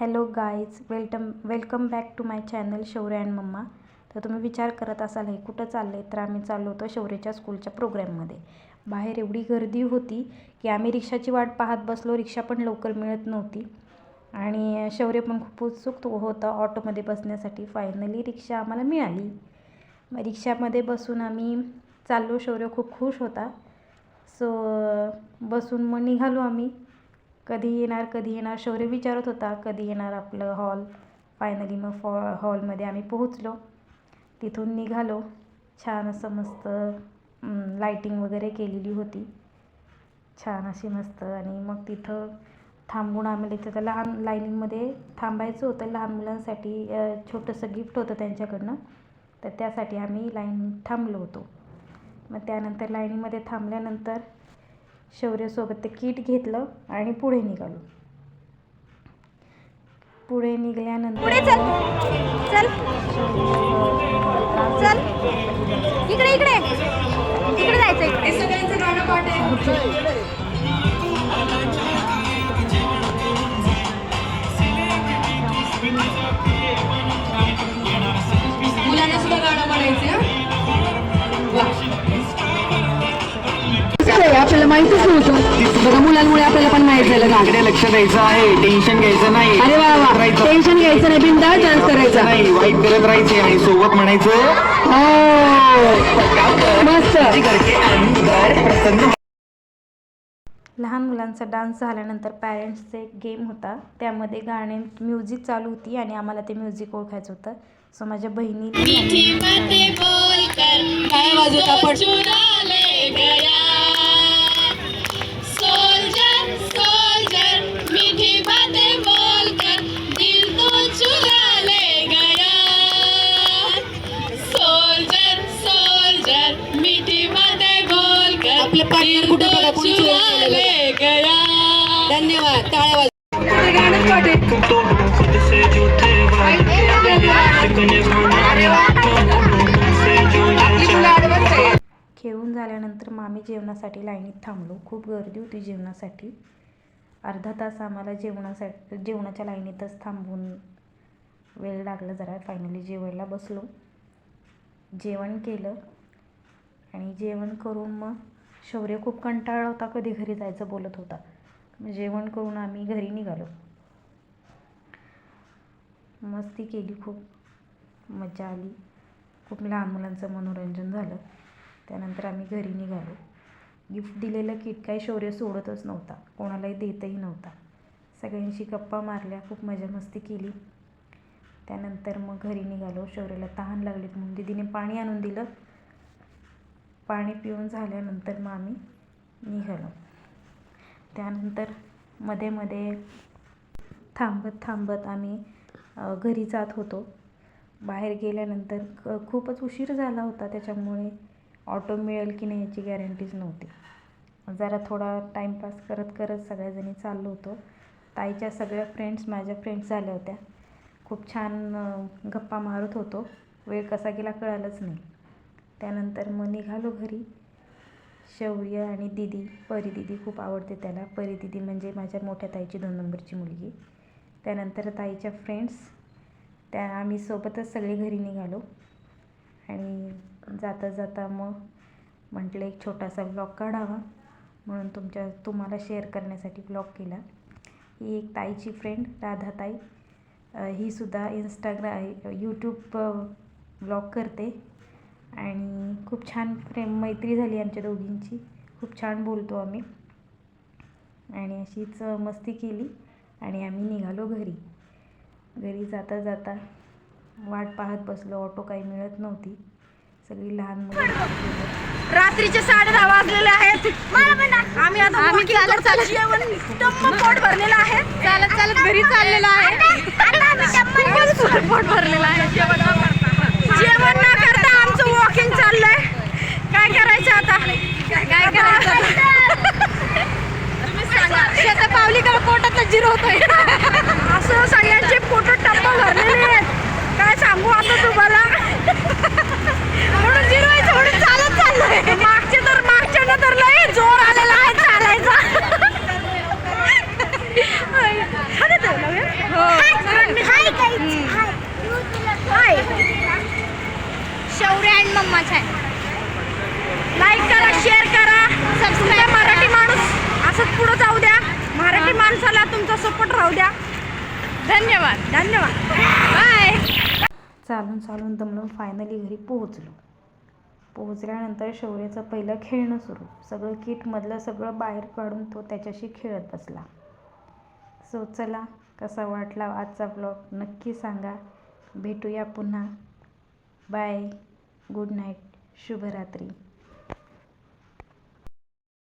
Hello guys welcome welcome back to my channel Shaurya and mamma. तर तुम्ही विचार करत असाल हे कुठं चाललं आहे तर आम्ही चाललो होतो शौर्यच्या स्कूलच्या प्रोग्रॅममध्ये. बाहेर एवढी गर्दी होती की आम्ही रिक्षाची वाट पाहत बसलो रिक्षा पण लवकर मिळत नव्हती. आणि शौर्य पण खूप उत्सुक होता ऑटोमध्ये बसण्यासाठी. फायनली रिक्षा आम्हाला मिळाली. मग रिक्षामध्ये बसून आम्ही चाललो. शौर्य खूप खुश होता. सो बसून मग निघालो आम्ही. कधी येणार कधी येणार? शौर्य विचारत होता कधी येणार आपलं हॉल फायनली मग फॉ हॉलमध्ये आम्ही पोहोचलो. तिथून निघालो. छान असं मस्त लाईटिंग वगैरे केलेली होती. छान अशी मस्त आणि मग तिथं थांबून आम्हाला तिथं लहान लाईनिंगमध्ये थांबायचं होतं. लहान मुलांसाठी छोटंसं गिफ्ट होतं त्यांच्याकडनं. तर त्यासाठी आम्ही लाईन थांबलो होतो. मग त्यानंतर लाईनीमध्ये थांबल्यानंतर शौर्यसोबत ते किट घेतलं आणि पुढे निघालो. पुढे निघाल्यानंतर पुढे चल. चल. चल. इकडे इकडे. इकडे जायचं इकडे. आपल्याला माहितीच नव्हतं. बघा मुलांमुळे आपल्याला पण माहीत झालं. इकडे लक्ष द्यायचं आहे. टेन्शन घ्यायचं नाही. अरे वा वा. टेन्शन घ्यायचं नाही. बिंदा डान्स करायचा. नाही. वाईट करत राहायचे आणि सोबत म्हणायचं. हो. मस्त. करके अंदर प्रसन्न लहान मुलांचा डान्स झाल्यानंतर पॅरेंट्सचा एक गेम होता. त्यामध्ये गाणे म्युझिक चालू होती आणि आम्हाला ते म्युझिक ओळखायचं होतं. सो माझ्या बहिणीने काय वाजवत आपण? आपले partner कुठे बघा, कोणी धन्यवाद टाळ्या. खेळून झाल्यानंतर मग आम्ही जेवणासाठी लाईनीत थांबलो. खूप गर्दी होती जेवणासाठी. अर्धा तास आम्हाला जेवणासाठी जेवणाच्या लाईनीतच थांबून वेळ लागला जरा. फायनली जेवायला बसलो. जेवण केलं. आणि जेवण करून मग शौर्य खूप कंटाळा होता कधी घरी जायचं बोलत होता. जेवण करून आम्ही घरी निघालो. मस्ती केली खूप. मजा आली. खूप लहान मुलांचं मनोरंजन झालं. त्यानंतर आम्ही घरी निघालो. गिफ्ट दिलेलं किट काही शौर्य सोडतच नव्हता. कोणालाही देतही नव्हता. सगळ्यांशी गप्पा मारल्या. खूप मजा मस्ती केली. त्यानंतर मग घरी निघालो. शौर्याला तहान लागलीत. म्हणून दिदीने पाणी आणून दिलं. पाणी पिऊन झाल्यानंतर मग आम्ही निघालो. त्यानंतरमध्ये मध्ये थांबत थांबत आम्ही घरी जात होतो. बाहेर गेल्यानंतर क खूपच उशीर झाला होता. त्याच्यामुळे ऑटो मिळेल की नाही याची गॅरंटीच नव्हती. जरा थोडा टाईमपास करत करत सगळ्याजणी चाललो होतो. ताईच्या सगळ्या फ्रेंड्स माझ्या फ्रेंड्स झाल्या होत्या. खूप छान गप्पा मारत होतो. वेळ कसा गेला कळालंच नाही. त्यानंतर मग निघालो घरी. शौर्य आणि दिदी परी दिदी खूप आवडते त्याला. परी दिदी म्हणजे माझ्या मोठ्या ताईची दोन नंबरची मुलगी. त्यानंतर ताईच्या फ्रेंड्स त्या आम्ही सोबतच सगळे घरी निघालो. आणि जाता जाता मग म्हटलं एक छोटासा ब्लॉग काढावा. म्हणून तुमच्या तुम्हाला शेअर करण्यासाठी ब्लॉग केला. ही एक ताईची फ्रेंड राधाताई. अ, ही सुद्धा इंस्टाग्रा यूट्यूब ब्लॉग करते. आणि खूप छान प्रेम मैत्री झाली आमच्या दोघींची. खूप छान बोलतो आम्ही. आणि अशीच मस्ती केली आणि आम्ही निघालो घरी. घरी जाता जाता वाट पाहत बसलो. ऑटो काही मिळत नव्हती. सगळी लहान मुलं रात्रीचे साडे दहा वाजलेले आहेत. आम्ही आता आम्ही चालत चालत. जेवण पोट भरलेलं आहे. चालत चालत. घरी चाललेलं आहे. पोट पोट भरलेलं आहे. जेवण न पॅकिंग चाललंय. काय करायचं आता? काय करायचं? पावली का पोटात जिरो होतोय. असं सगळ्यांचे पोट टप्पा भरलेले आहेत. काय सांगू आता तुम्हाला? म्हणून जिरो चालत मागचे तर मागच्या तर लय जोर आलेला आहे चालायचा. हाय. शौर्य अँड मम्माच आहे. लाईक करा शेअर करा सबस्क्राईब मराठी माणूस असंच पुढं जाऊ द्या. मराठी माणसाला तुमचा सपोर्ट राहू द्या. धन्यवाद. धन्यवाद. बाय चालून चालून दमलून फायनली घरी पोहोचलो. पोहोचल्यानंतर शौर्याचं पहिलं खेळणं सुरू. सगळं किटमधलं सगळं बाहेर काढून तो त्याच्याशी खेळत बसला. सो चला कसा वाटला आजचा ब्लॉग नक्की सांगा. भेटूया पुन्हा. बाय गुड नाईट शुभरात्री.